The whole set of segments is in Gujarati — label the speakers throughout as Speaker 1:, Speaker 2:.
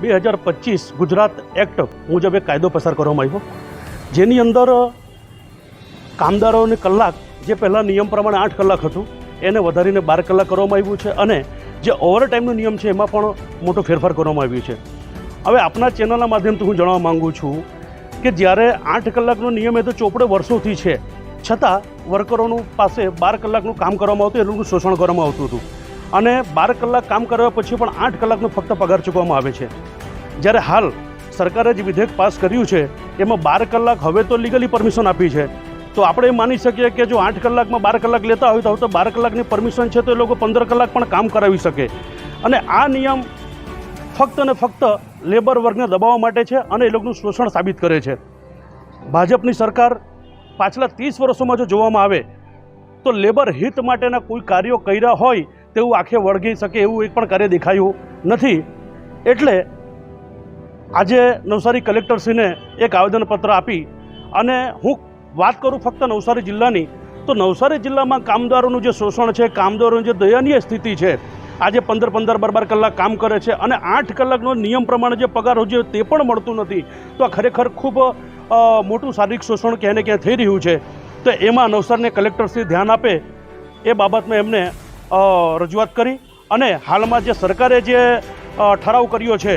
Speaker 1: બે હજાર પચીસ ગુજરાત એક્ટ મુજબ એક કાયદો પસાર કરવામાં આવ્યો. જેની અંદર કામદારોની કલાક, જે પહેલાં નિયમ પ્રમાણે આઠ કલાક હતું, એને વધારીને બાર કલાક કરવામાં આવ્યું છે અને જે ઓવરટાઈમનો નિયમ છે એમાં પણ મોટો ફેરફાર કરવામાં આવ્યો છે. હવે આપના ચેનલના માધ્યમથી હું જણાવવા માગું છું કે જ્યારે આઠ કલાકનો નિયમ એ તો ચોપડે વર્ષોથી છે, છતાં વર્કરોનું પાસે બાર કલાકનું કામ કરવામાં આવતું, એ શોષણ કરવામાં આવતું હતું. અને બાર કલાક કામ કર્યા પછી પણ આઠ કલાકનો ફક્ત પગાર ચૂકવવામાં આવે છે. જ્યારે હાલ સરકારે જે વિધેયક પાસ કર્યું છે, એમાં બાર કલાક હવે તો લીગલી પરમિશન આપી છે. તો આપણે માની શકીએ કે જો આઠ કલાકમાં બાર કલાક લેતા હોય તો હવે તો બાર કલાકની પરમિશન છે તો એ લોકો પંદર કલાક પણ કામ કરાવી શકે. અને આ નિયમ ફક્ત ને ફક્ત લેબર વર્ગને દબાવવા માટે છે અને એ લોકોનું શોષણ સાબિત કરે છે. ભાજપની સરકાર પાછલા ત્રીસ વર્ષોમાં જો જોવામાં આવે, તો લેબર હિત માટેના કોઈ કાર્યો કર્યા હોય તેવું આંખે વળગી શકે એવું એક પણ કાર્ય દેખાયું નથી. એટલે આજે નવસારી કલેક્ટરશ્રીને એક આવેદનપત્ર આપી અને હું વાત કરું ફક્ત નવસારી જિલ્લાની, તો નવસારી જિલ્લામાં કામદારોનું જે શોષણ છે, કામદારોની જે દયનીય સ્થિતિ છે, આજે પંદર પંદર બાર બાર કલાક કામ કરે છે અને આઠ કલાકનો નિયમ પ્રમાણે જે પગાર હોય છે તે પણ મળતું નથી. તો આ ખરેખર ખૂબ મોટું શારીરિક શોષણ ક્યાંય ને ક્યાંય થઈ રહ્યું છે. તો એમાં નવસારીને કલેક્ટરશ્રી ધ્યાન આપે એ બાબતમાં એમને રજૂઆત કરી અને હાલમાં જે સરકારે જે ઠરાવ કર્યો છે,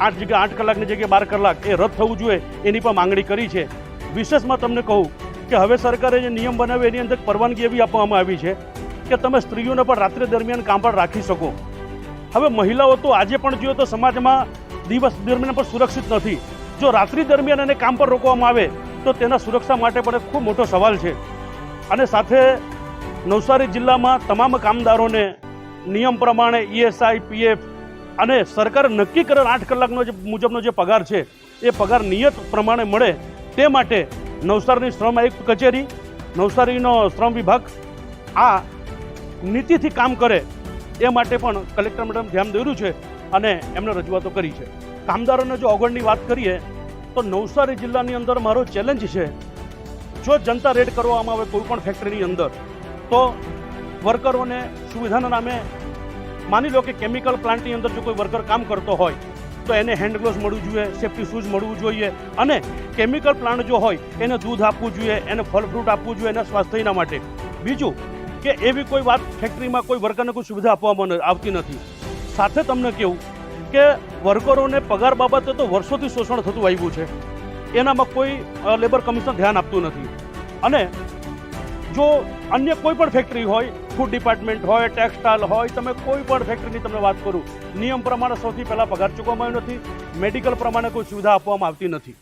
Speaker 1: આઠ જગ્યા, આઠ કલાકની જગ્યાએ બાર કલાક એ રદ થવું જોઈએ એની પણ માંગણી કરી છે. વિશેષમાં તમને કહું કે હવે સરકારે જે નિયમ બનાવ્યો એની અંદર પરવાનગી એવી આપવામાં આવી છે કે તમે સ્ત્રીઓને પણ રાત્રિ દરમિયાન કામ પર રાખી શકો. હવે મહિલાઓ તો આજે પણ જોઈએ તો સમાજમાં દિવસ દરમિયાન પણ સુરક્ષિત નથી. જો રાત્રિ દરમિયાન એને કામ પર રોકવામાં આવે તો તેના સુરક્ષા માટે પણ ખૂબ મોટો સવાલ છે. અને સાથે નવસારી જિલ્લામાં તમામ કામદારોને નિયમ પ્રમાણે ઈએસઆઈ પીએફ અને સરકાર નક્કી કરેલ આઠ કલાકનો જે મુજબનો જે પગાર છે, એ પગાર નિયત પ્રમાણે મળે તે માટે નવસારીની શ્રમ આયુક્ત કચેરી, નવસારીનો શ્રમ વિભાગ આ નીતિથી કામ કરે એ માટે પણ કલેક્ટર મેડમ ધ્યાન દોર્યું છે અને એમને રજૂઆતો કરી છે. કામદારોને જો અગવડની વાત કરીએ, તો નવસારી જિલ્લાની અંદર મારો ચેલેન્જ છે. જો જનતા રેડ કરવામાં આવે કોઈ પણ ફેક્ટરીની અંદર તો વર્કરોને સુવિધાના નામે માની લો કે કેમિકલ પ્લાન્ટની અંદર જો કોઈ વર્કર કામ કરતો હોય, તો એને હેન્ડ ગ્લોવ્સ મળવું જોઈએ, સેફ્ટી શૂઝ મળવું જોઈએ અને કેમિકલ પ્લાન્ટ જો હોય, એને દૂધ આપવું જોઈએ, એને ફળ ફ્રૂટ આપવું જોઈએ એના સ્વાસ્થ્યના માટે. બીજું કે એવી કોઈ વાત ફેક્ટરીમાં કોઈ વર્કરને કોઈ સુવિધા આપવામાં આવતી નથી. સાથે તમને કેવું કે વર્કરોને પગાર બાબતે તો વર્ષોથી શોષણ થતું આવ્યું છે. એનામાં કોઈ લેબર કમિશન ધ્યાન આપતું નથી. અને જો અન્ય કોઈ પણ ફેક્ટરી હોય ફૂડ ડિપાર્ટમેન્ટ હોય ટેક્સટાઇલ હોય, તમે કોઈ પણ ફેક્ટરીની તમને વાત કરું, નિયમ પ્રમાણે સૌથી પહેલાં પગાર ચૂકવવામાં આવ્યો નથી મેડિકલ પ્રમાણે કોઈ સુવિધા આપવામાં આવતી નથી.